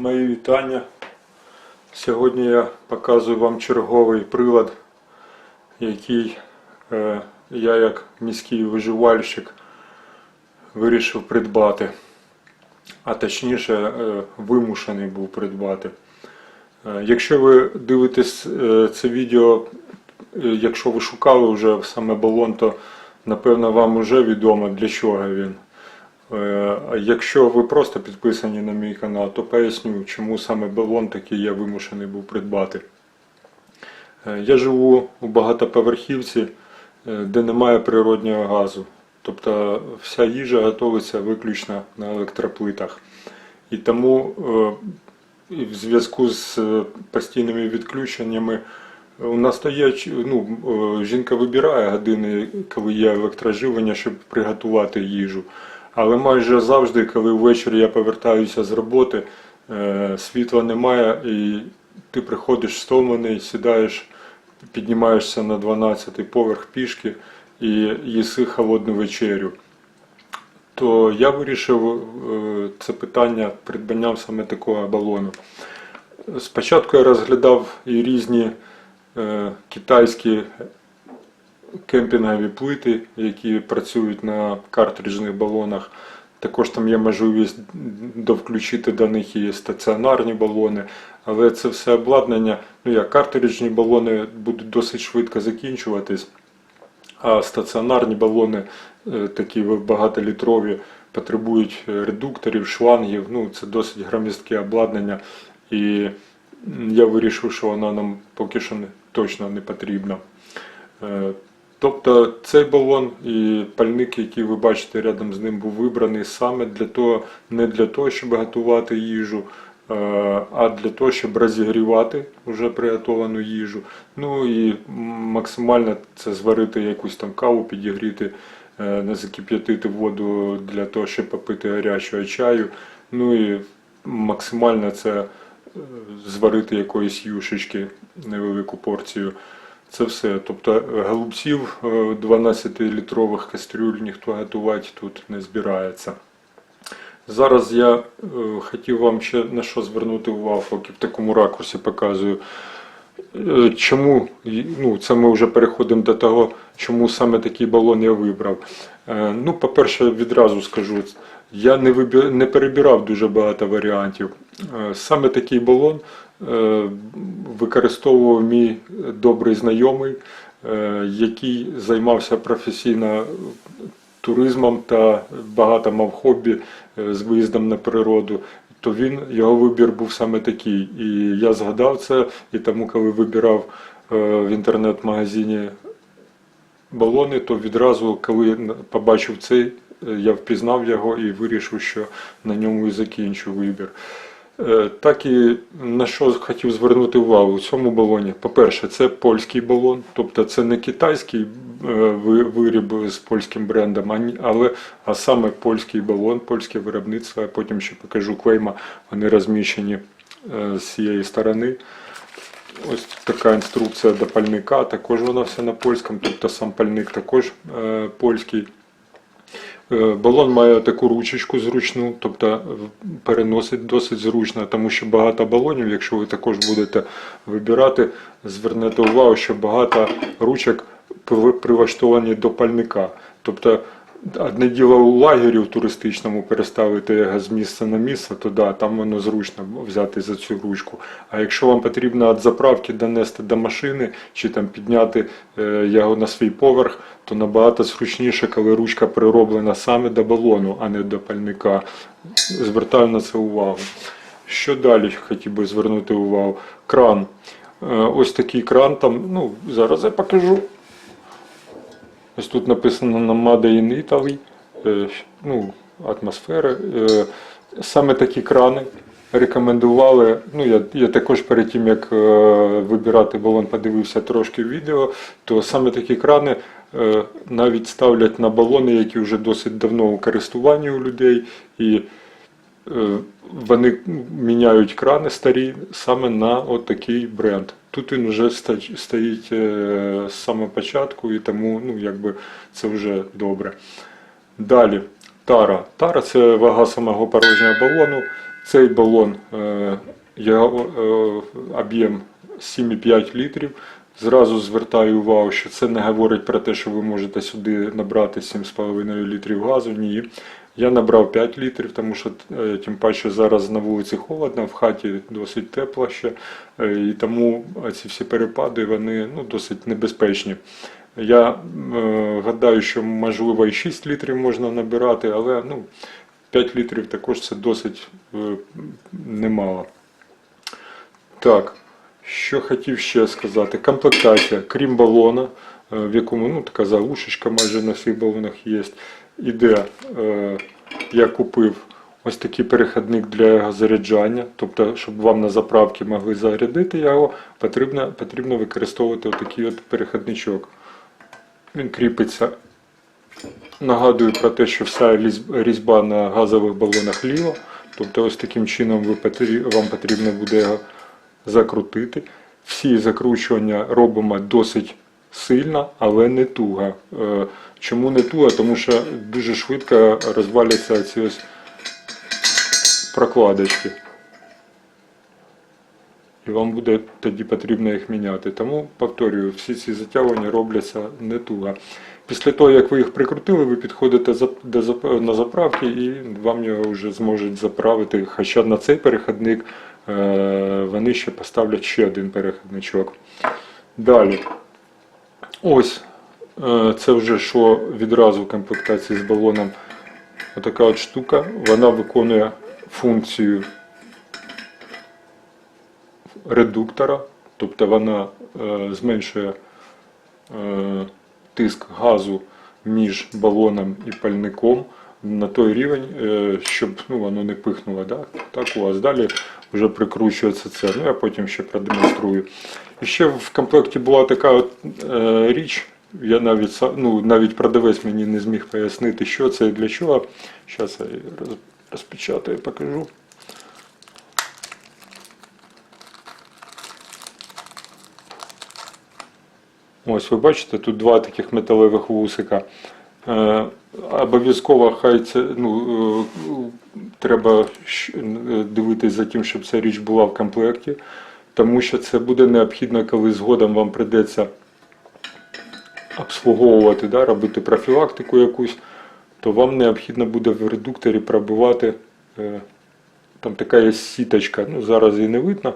Мої вітання. Сьогодні я показую вам черговий прилад, який е, я як міський виживальщик вирішив придбати. А точніше, е, вимушений був придбати. Е, Якщо ви дивитесь е, це відео, е, якщо ви шукали вже саме балон, то напевно вам вже відомо для чого він. Е, Якщо ви просто підписані на мій канал, то поясню, чому саме балон такий я вимушений був придбати. Е, Я живу у багатоповерхівці, е, де немає природнього газу. Тобто вся їжа готується виключно на електроплитах. І тому в зв'язку з постійними відключеннями у нас є, ну, жінка вибирає години, коли є електроживлення, щоб приготувати їжу. Але майже завжди, коли ввечері я повертаюся з роботи, е, світла немає, і ти приходиш стомлений, сідаєш, піднімаєшся на 12-й поверх пішки і їси холодну вечерю. То я вирішив е, це питання придбання саме такого балону. Спочатку я розглядав і різні е, китайські кемпінгові плити, які працюють на картриджних балонах. Також там є можливість довключити до них і стаціонарні балони, але це все обладнання, ну як картриджні балони будуть досить швидко закінчуватись, а стаціонарні балони, е, такі багатолітрові, потребують е, редукторів, шлангів. Ну, це досить громіздке обладнання. І я вирішив, що воно нам поки що не, точно не потрібно. Тобто цей балон і пальник, який ви бачите рядом з ним, був вибраний саме для того, не для того, щоб готувати їжу, е, а для того, щоб розігрівати вже приготовану їжу. Ну і максимально це зварити якусь там каву, підігріти, е, не закип'ятити воду для того, щоб попити гарячого чаю. Ну і максимально це е, зварити якоїсь юшечки, невелику порцію. Це все. Тобто е, голубців е, 12-літрових кастрюль ніхто готувати тут не збирається. Зараз я е, хотів вам ще на що звернути увагу, поки в такому ракурсі показую. Е, Чому, ну, це ми вже переходимо до того, чому саме такий балон я вибрав. Е, Ну, по-перше, відразу скажу, я не, вибір, не перебирав дуже багато варіантів. Е, Саме такий балон е, використовував мій добрий знайомий, е, який займався професійно туризмом та багато мав хобі е, з виїздом на природу. То він його вибір був саме такий. І я згадав це, і тому, коли вибирав е, в інтернет-магазині балони, то відразу, коли побачив цей, е, я впізнав його і вирішив, що на ньому і закінчу вибір. Е, Так і на що хотів звернути увагу у цьому балоні. По-перше, це польський балон, тобто це не китайський е, виріб з польським брендом, але а саме польський балон, польське виробництво. Я потім ще покажу клейма, вони розміщені е, з цієї сторони. Ось така інструкція до пальника, також вона вся на польському, тобто сам пальник також польський. Е, Балон має таку ручечку зручну, тобто переносить досить зручно, тому що багато балонів, якщо ви також будете вибирати, звернете увагу, що багато ручок при- прилаштовані до пальника. Тобто одне діло у лагері в туристичному переставити з місця на місце, то да, там воно зручно взяти за цю ручку. А якщо вам потрібно від заправки донести до машини чи там підняти е, його на свій поверх, то набагато зручніше, коли ручка прироблена саме до балону, а не до пальника. Звертаю на це увагу. Що далі хотів би звернути увагу? Кран. Е, Ось такий кран там, ну, зараз я покажу. Ось тут написано на Made in Italy, е, ну, атмосфера. Е, Саме такі крани рекомендували. Ну, я, я також перед тим, як е, вибирати балон, подивився трошки відео, то саме такі крани навіть ставлять на балони, які вже досить давно у користуванні у людей. І вони міняють крани старі саме на от такий бренд. Тут він вже стоїть е, з самого початку, і тому ну, якби це вже добре. Далі, тара. Тара це вага самого порожнього балону. Цей балон, е, е, об'єм 7,5 літрів. Зразу звертаю увагу, що це не говорить про те, що ви можете сюди набрати 7,5 літрів газу. Ні. Я набрав 5 літрів, тому що е, тим паче зараз на вулиці холодно, в хаті досить тепло ще, е, і тому ці всі перепади вони ну, досить небезпечні. Я е, гадаю, що можливо і 6 літрів можна набирати, але ну, 5 літрів також це досить е, немало. Так, що хотів ще сказати. Комплектація, крім балона, е, в якому ну, така заглушечка майже на всіх балонах є. Іде, е, я купив ось такий перехідник для його заряджання. Тобто, щоб вам на заправці могли зарядити його, потрібно, потрібно використовувати отакий от перехідничок. Він кріпиться. Нагадую про те, що вся різьба на газових балонах ліва. Тобто ось таким чином ви вам потрібно буде його закрутити. Всі закручування робимо досить сильно, але не туго. Е, Чому не туго? Тому що дуже швидко розваляться ці ось прокладочки. І вам буде тоді потрібно їх міняти. Тому повторюю, всі ці затягування робляться не туго. Після того, як ви їх прикрутили, ви підходите на заправки і вам його вже зможуть заправити. Хоча на цей перехідник е, вони ще поставлять ще один перехідничок. Далі. Ось е, це вже що відразу в комплектації з балоном. Отака от штука. Вона виконує функцію редуктора, тобто вона е, зменшує е, тиск газу між балоном і пальником на той рівень, щоб ну, воно не пихнуло. Да? Так у вас далі вже прикручується це. Ну, я потім ще продемонструю. І ще в комплекті була така от, е, річ. Я навіть ну, навіть продавець мені не зміг пояснити, що це і для чого. Зараз я розпечатаю, покажу. Ось ви бачите, тут два таких металевих вусика. Е, Обов'язково хай це ну, е, треба е, за тим, щоб ця річ була в комплекті, тому що це буде необхідно, коли згодом вам прийдеться обслуговувати, да, робити профілактику якусь, то вам необхідно буде в редукторі пробивати. Там така є сіточка, ну зараз її не видно.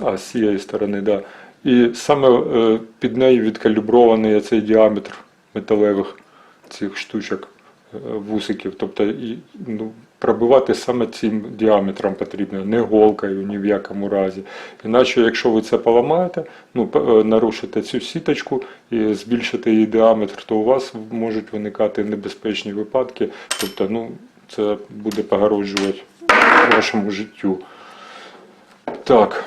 А, з цієї сторони, да. І саме під нею відкалібрований цей діаметр металевих цих штучок, е, вусиків. Тобто ну, пробивати саме цим діаметром потрібно, не голкою ні в якому разі. Іначе, якщо ви це поламаєте, ну, е, нарушите цю сіточку і збільшите її діаметр, то у вас можуть виникати небезпечні випадки. Тобто, ну, це буде погрожувати вашому життю. Так,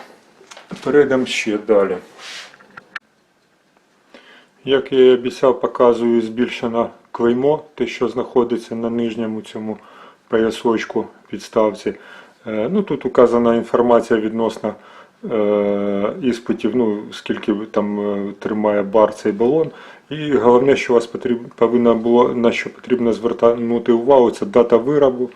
перейдемо ще далі. Як я і обіцяв, показую збільшене клеймо, те, що знаходиться на нижньому цьому поясочку підставці. Е, Ну, тут указана інформація відносно е, іспитів, ну, скільки там е, тримає бар цей балон. І головне, що вас потрібно, повинно було, на що потрібно звернути увагу, це дата виробу.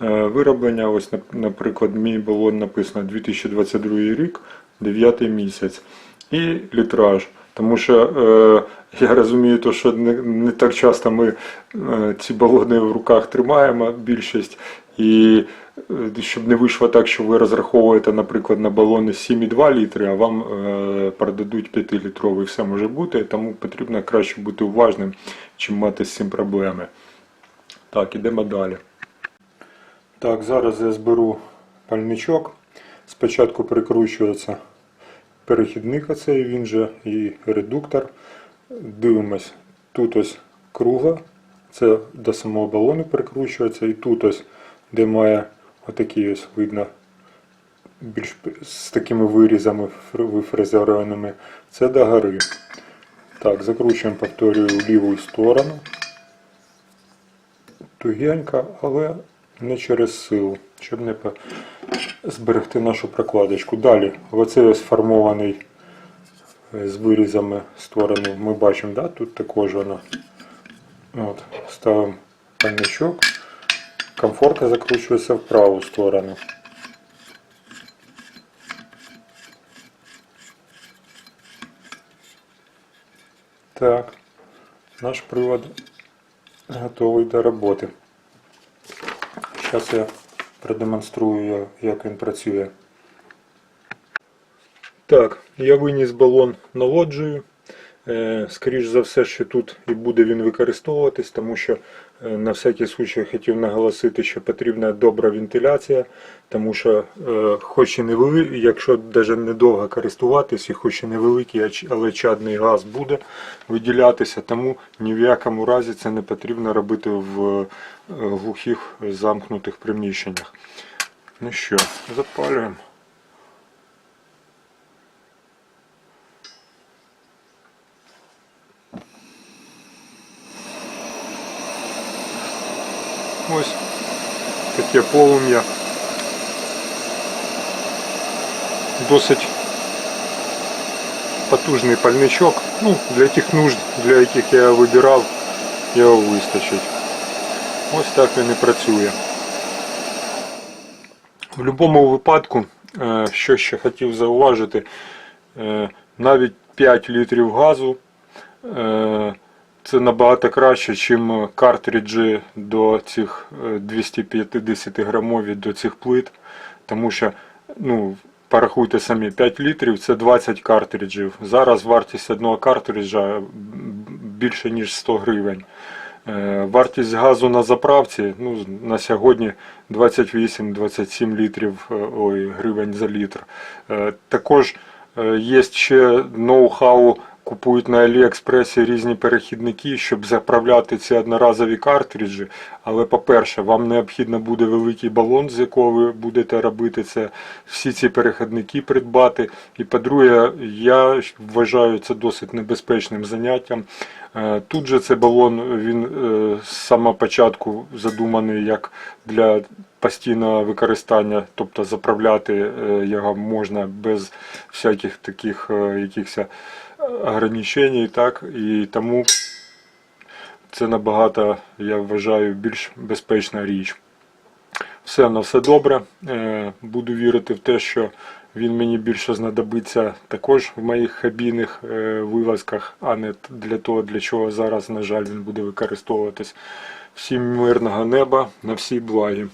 Вироблення, ось, наприклад, мій балон написано 2022 рік, 9 місяць. І літраж. Тому що е, я розумію, то, що не, не так часто ми е, ці балони в руках тримаємо більшість. І е, щоб не вийшло так, що ви розраховуєте, наприклад, на балони 7,2 літри, а вам е, продадуть 5-літровий. Все може бути, тому потрібно краще бути уважним, чим мати з цим проблеми. Так, ідемо далі. Так, зараз я зберу пальничок. Спочатку прикручується перехідник оцей, він же і редуктор. Дивимось, тут ось круга, це до самого балону прикручується, і тут ось, де має отакі ось видно більш з такими вирізами фр- вифрезерованими, це до гори. Так, закручуємо, повторюю, в ліву сторону. Тугенько, але не через силу, щоб не зберегти нашу прокладочку. Далі, оцей ось формований е, з вирізами створений, ми бачимо, да? тут також воно. От, ставимо пальничок Комфорка закручивается в правую сторону. Так, наш привод готовий до роботи. Зараз я продемонструю, як він працює. Так, я виніс балон на лоджію. Е, Скоріш за все, що тут і буде він використовуватись, тому що на всякий случай хотів наголосити, що потрібна добра вентиляція, тому що е, хоч і невеликий, якщо навіть недовго користуватись, і хоч і невеликий, але чадний газ буде виділятися, тому ні в якому разі це не потрібно робити в е, глухих замкнутих приміщеннях. Ну що, запалюємо. Ось таке полум'я. Досить потужний пальничок. Ну, для тих нужд, для яких я вибирав, його вистачить. Ось так він і працює. В будь-якому випадку, е, що ще хотів зауважити, е, навіть 5 літрів газу е, це набагато краще, ніж картриджі до цих е, 250 грамові до цих плит. Тому що, ну, порахуйте самі, 5 літрів це 20 картриджів. Зараз вартість одного картриджа більше ніж 100 гривень. Е, Вартість газу на заправці ну, на сьогодні 28-27 літрів е, ой, гривень за літр. Е, Також е, є ще ноу-хау, купують на Аліекспресі різні перехідники, щоб заправляти ці одноразові картриджі. Але, по-перше, вам необхідно буде великий балон, з якого ви будете робити це, всі ці перехідники придбати. І по-друге, я вважаю це досить небезпечним заняттям. Е, Тут же цей балон він е, з самого початку задуманий як для постійного використання, тобто заправляти е, його можна без всяких таких якихось ограничень, так, і тому це набагато, я вважаю, більш безпечна річ. Все на все добре. Е, Буду вірити в те, що він мені більше знадобиться також в моїх хабійних е, вилазках, а не для того, для чого зараз, на жаль, він буде використовуватись. Всім мирного неба, на всій благі.